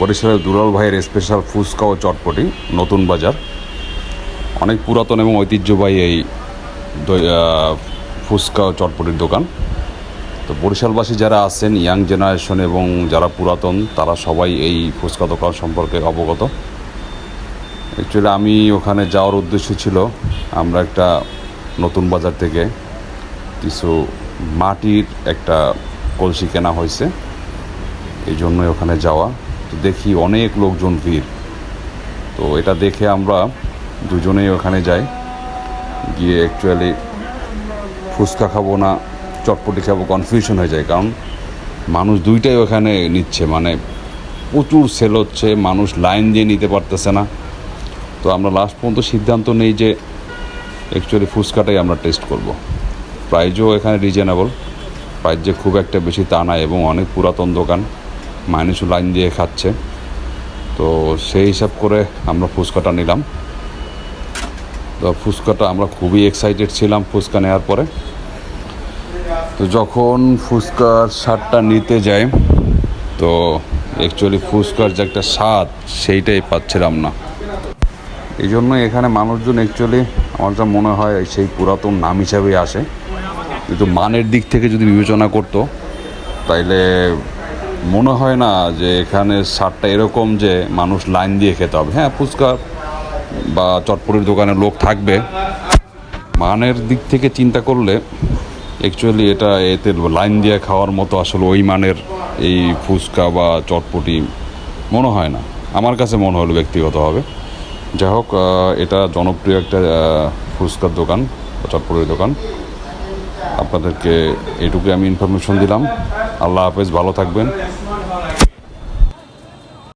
বরিশালের দুলাল ভাইয়ের স্পেশাল ফুচকা ও চটপটি, নতুন বাজার। অনেক পুরাতন এবং ঐতিহ্যবাহী এই ফুচকা ও চটপটির দোকান। তো বরিশালবাসী যারা আছেন ইয়াং জেনারেশন এবং যারা পুরাতন, তারা সবাই এই ফুচকা দোকান সম্পর্কে অবগত। অ্যাকচুয়ালি আমি ওখানে যাওয়ার উদ্দেশ্য ছিল, আমরা একটা নতুন বাজার থেকে কিছু মাটির একটা কলসি কেনা হয়েছে। এই জন্যই ওখানে যাওয়া। তো দেখি অনেক লোকজন ভিড়। তো এটা দেখে আমরা দুজনেই ওখানে যাই। গিয়ে অ্যাকচুয়ালি ফুচকা খাব না, চটপটি খাব কনফিউশন হয়ে যায়। কারণ মানুষ দুইটাই ওখানে নিচ্ছে মানে প্রচুর সেল হচ্ছে, মানুষ লাইন দিয়ে নিতে পারতেছে না। তো আমরা লাস্ট পর্যন্ত সিদ্ধান্ত নেই যে অ্যাকচুয়ালি ফুচকাটাই আমরা টেস্ট করব। প্রাইজও এখানে রিজনেবল প্রাইস যে খুব একটা বেশি তা না, এবং অনেক পুরাতন দোকান। মানুষও লাইন দিয়ে খাচ্ছে। তো সেই হিসাব করে আমরা ফুচকাটা নিলাম। তো ফুচকাটা আমরা খুবই এক্সাইটেড ছিলাম ফুচকা নেওয়ার পরে। তো যখন ফুচকার স্বাদটা নিতে যাই, তো অ্যাকচুয়ালি ফুচকার যে একটা স্বাদ সেইটাই পাচ্ছিলাম না। এই জন্য এখানে মানুষজন অ্যাকচুয়ালি আমার যা মনে হয় সেই পুরাতন নাম হিসাবেই আসে। কিন্তু মানের দিক থেকে যদি বিবেচনা করতো, তাইলে মনে হয় না যে এখানে সারটা এরকম যে মানুষ লাইন দিয়ে খেতে হবে। হ্যাঁ ফুচকা বা চটপটির দোকানে লোক থাকবে। মানের দিক থেকে চিন্তা করলে অ্যাকচুয়ালি এটা এতে লাইন দিয়ে খাওয়ার মতো আসলে ওই মানের এই ফুচকা বা চটপটি মনে হয় না। আমার কাছে মনে হলো ব্যক্তিগতভাবে। যাই হোক এটা জনপ্রিয় একটা ফুচকার দোকান চটপটির দোকান। আপনাদেরকে এটুকু আমি ইনফরমেশন দিলাম। আল্লাহ হাফেজ ভালো থাকবেন।